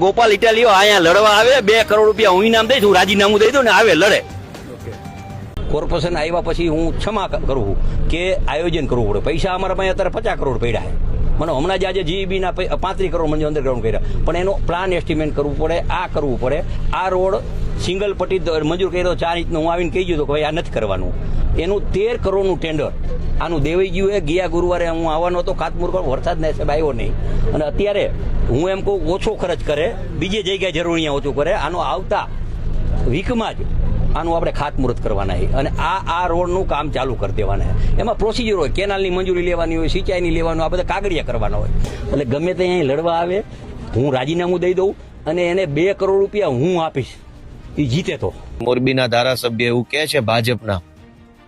ગોપાલ ઇટાલીઓ અહીંયા લડવા આવે બે કરોડ રૂપિયા હું ઇનામ દઈશ હું રાજીનામું દઈ દઉં ને આવે લડે. કોર્પોરેશન આવ્યા પછી હું ક્ષમા કરું છું કે આયોજન કરવું પડે. પૈસા અમારા પાસે અત્યારે પચાસ કરોડ પડ્યા છે. મને હમણાં જ આજે જીઈબી ના પાંત્રીસ કરોડ મંજૂર અંડરગ્રાઉન્ડ કર્યા. પણ એનો પ્લાન એસ્ટિમેટ કરવું પડે આ કરવું પડે. આ રોડ સિંગલ પટ્ટી મંજૂર કર્યો ચાર ઇંચનો હું આવીને કહી ગયો હતો કે ભાઈ આ નથી કરવાનું. એનું તેર કરોડનું ટેન્ડર આનું દેવાઈ ગયું એ. ગયા ગુરુવારે હું આવવાનો હતો. પર વરસાદ ને સાહેબ આવ્યો નહીં. અને અત્યારે હું એમ કહું, ઓછો ખર્ચ કરે. બીજી જગ્યાએ જરૂર અહીંયા ઓછું કરે. આનો આવતા વીકમાં જ આનું આપણે ખાતમુહૂર્ત કરવાના છે. અને આ આ રોડનું કામ ચાલુ કરી દેવાના એમાં પ્રોસિજર હોય. કેનાલની મંજૂરી લેવાની હોય, સિંચાઈની લેવાનું આ બધા કાગળિયા કરવાના હોય. એટલે ગમે તે અહીં લડવા આવે, હું રાજીનામું દઈ દઉં અને એને બે કરોડ રૂપિયા હું આપીશ. એ જીતે તો. મોરબીના ધારાસભ્ય એવું કહે છે, ભાજપના.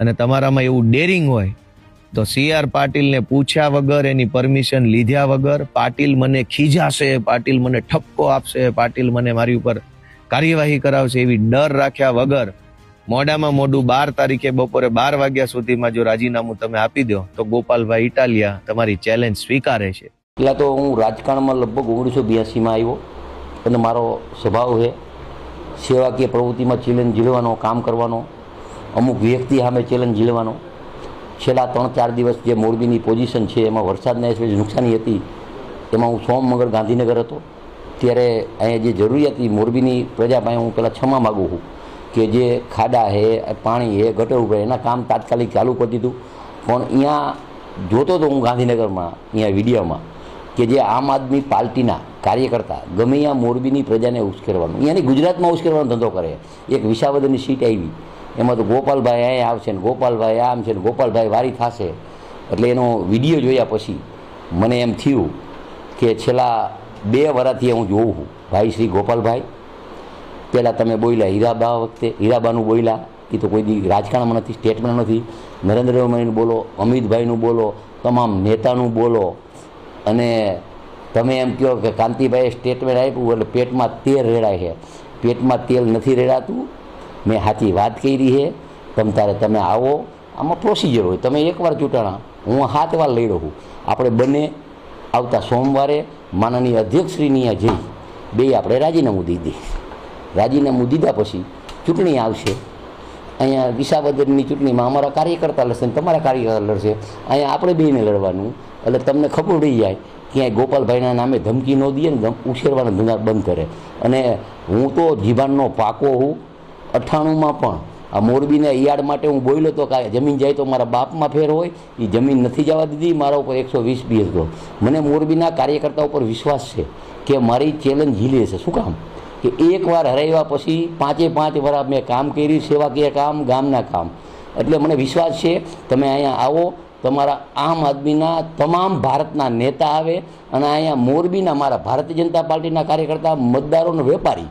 અને તમારામાં એવું ડેરિંગ હોય, તો સી આર પાટીલને પૂછ્યા વગર એની પરમિશન લીધ્યા વગર પાટીલ મને ખીજાશે, પાટીલ મને ઠપકો આપશે, પાટીલ મને મારી ઉપર કાર્યવાહી કરાવશે એવી ડર રાખ્યા વગર મોડામાં મોડું બાર તારીખે બપોરે બાર વાગ્યા સુધીમાં જો રાજીનામું તમે આપી દો, તો ગોપાલભાઈ ઇટાલિયા તમારી ચેલેન્જ સ્વીકારે છે. પહેલાં તો હું રાજકારણમાં લગભગ ઓગણીસો બ્યાસીમાં આવ્યો, અને મારો સ્વભાવ છે, સેવાકીય પ્રવૃત્તિમાં ચેલેન્જ ઝીલવાનો કામ કરવાનો અમુક વ્યક્તિ સામે ચેલેન્જ ઝીલવાનો છેલ્લા ત્રણ ચાર દિવસ જે મોરબીની પોઝિશન છે, એમાં વરસાદના હિસાબે નુકસાની હતી, એમાં હું સોમ મંગળ ગાંધીનગર હતો. ત્યારે અહીંયા જે જરૂરિયાત મોરબીની પ્રજા પાસે હું પહેલાં ક્ષમા માગું છું કે જે ખાડા છે પાણી છે ગટર ઉપર એના કામ તાત્કાલિક ચાલુ કરી દીધું. પણ અહીંયા જોતો હતો હું ગાંધીનગરમાં, અહીંયા વિડીયોમાં, કે જે આમ આદમી પાર્ટીના કાર્યકર્તા ગમે ત્યાં મોરબીની પ્રજાને ઉશ્કેરવાનું, અહીંયાની ગુજરાતમાં ઉશ્કેરવાનો ધંધો કરે. એક વિસાવદરની સીટ આવી. એમાં તો ગોપાલભાઈ અહીંયા આવશે ને ગોપાલભાઈ આમ છે ને ગોપાલભાઈ વારી થશે. એટલે એનો વીડિયો જોયા પછી મને એમ થયું કે છેલ્લા બે વરાથી હું જોઉં છું. ભાઈ શ્રી ગોપાલભાઈ, પહેલાં તમે બોલ્યા હીરાબા વખતે, હીરાબાનું બોલ્યા, એ તો કોઈ દી રાજકારણમાં નથી, સ્ટેટમાં નથી. નરેન્દ્રભાઈનું બોલો, અમિતભાઈનું બોલો, તમામ નેતાનું બોલો. અને તમે એમ કહો કે કાંતિભાઈએ સ્ટેટમેન્ટ આપ્યું, એટલે પેટમાં તેલ રેડાય છે. પેટમાં તેલ નથી રેડાતું મેં સાચી વાત કરી છે તમ તારે તમે આવો. આમાં પ્રોસિજર હોય. તમે એકવાર ચૂંટાણા. હું સાત વાર લઈ રહું. આપણે બંને આવતા સોમવારે માનનીય અધ્યક્ષશ્રીની જઈ. બે આપણે રાજીનામું દીધી રાજીનામું દીધા પછી ચૂંટણી આવશે. અહીંયા વિસાવદરની ચૂંટણીમાં અમારા કાર્યકર્તા લડશે અને તમારા કાર્યકર્તા લડશે. અહીંયા આપણે બેને લડવાનું. એટલે તમને ખબર પડી જાય ક્યાંય ગોપાલભાઈના નામે ધમકી ન દઈએ ને ઉછેરવાના ધંધા બંધ કરે. અને હું તો જીવાનનો પાકો હું. અઠ્ઠાણુંમાં પણ. આ મોરબીના યાર્ડ માટે હું બોલ્યો તો કાંઈ જમીન જાય તો મારા બાપમાં ફેર હોય એ જમીન નથી જવા દીધી, મારા ઉપર એકસો વીસ બીએસ ગયો મને મોરબીના કાર્યકર્તા ઉપર વિશ્વાસ છે કે મારી ચેલેન્જ ઝીલી છે. શું કામ? કે એકવાર હરાવ્યા પછી પાંચે પાંચ વાર મેં કામ કર્યું, સેવાકીય કામ, ગામના કામ. એટલે મને વિશ્વાસ છે, તમે અહીંયા આવો, તમારા આમ આદમીના તમામ ભારતના નેતા આવે અને અહીંયા મોરબીના મારા ભારતીય જનતા પાર્ટીના કાર્યકર્તા, મતદારોનો વેપારી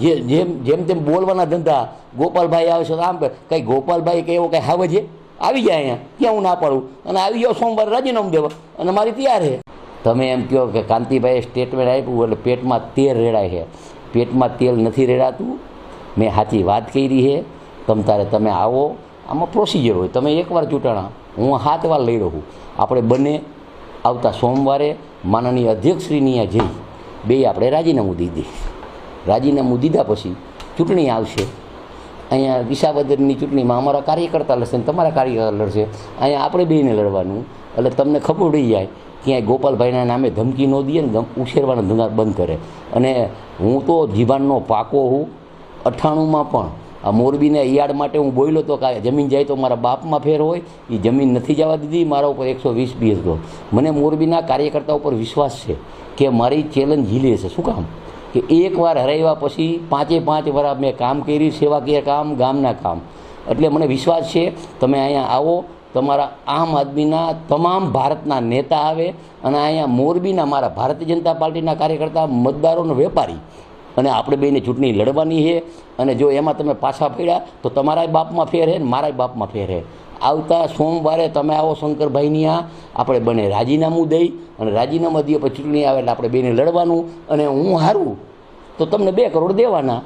જે, જેમ જેમ તેમ બોલવાના ધંધા ગોપાલભાઈ આવે છે આમ કંઈ ગોપાલભાઈ કે એવો કંઈ હાવ છે? આવી જાય અહીંયા. ક્યાં હું ના પાડું. અને આવી જાઓ સોમવારે રાજીનામું દેવા. અને મારી તૈયાર છે. તમે એમ કહો કે કાંતિભાઈએ સ્ટેટમેન્ટ આપ્યું એટલે પેટમાં તેલ રેડાય છે. પેટમાં તેલ નથી રેડાતું. મેં સાચી વાત કરી છે. તમ તારે તમે આવો. આમાં પ્રોસિજર હોય. તમે એકવાર ચૂંટાણા. હું હાથ વાર લઈ રહું. આપણે બંને આવતા સોમવારે માનનીય અધ્યક્ષશ્રીની જઈ. બે આપણે રાજીનામું દઈએ. રાજીનામું દીધા પછી ચૂંટણી આવશે. અહીંયા વિસાવદરની ચૂંટણીમાં અમારા કાર્યકર્તા લડશે ને તમારા કાર્યકર્તા લડશે. અહીંયા આપણે બેને લડવાનું. એટલે તમને ખબર પડી જાય, ક્યાંય ગોપાલભાઈના નામે ધમકી ન દઈએ ને ઉછેરવાના ધંધા બંધ કરે. અને હું તો જીવાનનો પાકો હું અઠ્ઠાણુંમાં પણ. આ મોરબીને યાર્ડ માટે હું બોલ્યો તો કે જમીન જાય તો મારા બાપમાં ફેર હોય. એ જમીન નથી જવા દીધી, મારા ઉપર એકસો વીસ બી હતો મને મોરબીના કાર્યકર્તા ઉપર વિશ્વાસ છે કે મારી ચેલેન્જ ઝીલી હશે શું કામ? કે એકવાર હરાવ્યા પછી પાંચે પાંચ વાર મેં કામ કર્યું સેવાકીય કામ, ગામના કામ. એટલે મને વિશ્વાસ છે, તમે અહીંયા આવો, તમારા આમ આદમીના તમામ ભારતના નેતા આવે અને અહીંયા મોરબીના મારા ભારતીય જનતા પાર્ટીના કાર્યકર્તા, મતદારોનો વેપારી. અને આપણે બેને ચૂંટણી લડવાની છે અને જો એમાં તમે પાછા પડ્યા તો તમારાય બાપમાં ફેર હે ને મારાય બાપમાં ફેર હે. આવતા સોમવારે તમે આવો શંકરભાઈની આ આપણે બને રાજીનામું દઈ અને રાજીનામા દઈએ પછી ચૂંટણી આવે એટલે આપણે બેને લડવાનું અને હું હારું. તો તમને બે કરોડ દેવાના.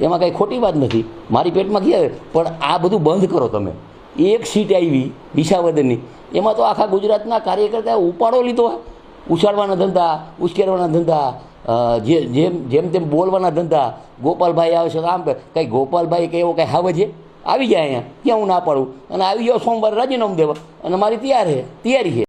એમાં કાંઈ ખોટી વાત નથી. મારી પેટમાં ક્યાં પણ આ બધું બંધ કરો તમે. એક સીટ આવી વિસાવદનની એમાં તો આખા ગુજરાતના કાર્યકર્તાએ ઉપાડો લીધો ઉછાળવાના ધંધા, ઉશ્કેરવાના ધંધા જે, જેમ જેમ તેમ બોલવાના ધંધા. ગોપાલભાઈ આવે છે તો આમ કંઈ ગોપાલભાઈ કે એવો કંઈ હાવે છે? આવી જાય અહીંયા. ક્યાં હું ના પાડું. અને આવી જાઓ સોમવારે રાજીનામું દેવા. અને મારી તૈયાર છે તૈયારી છે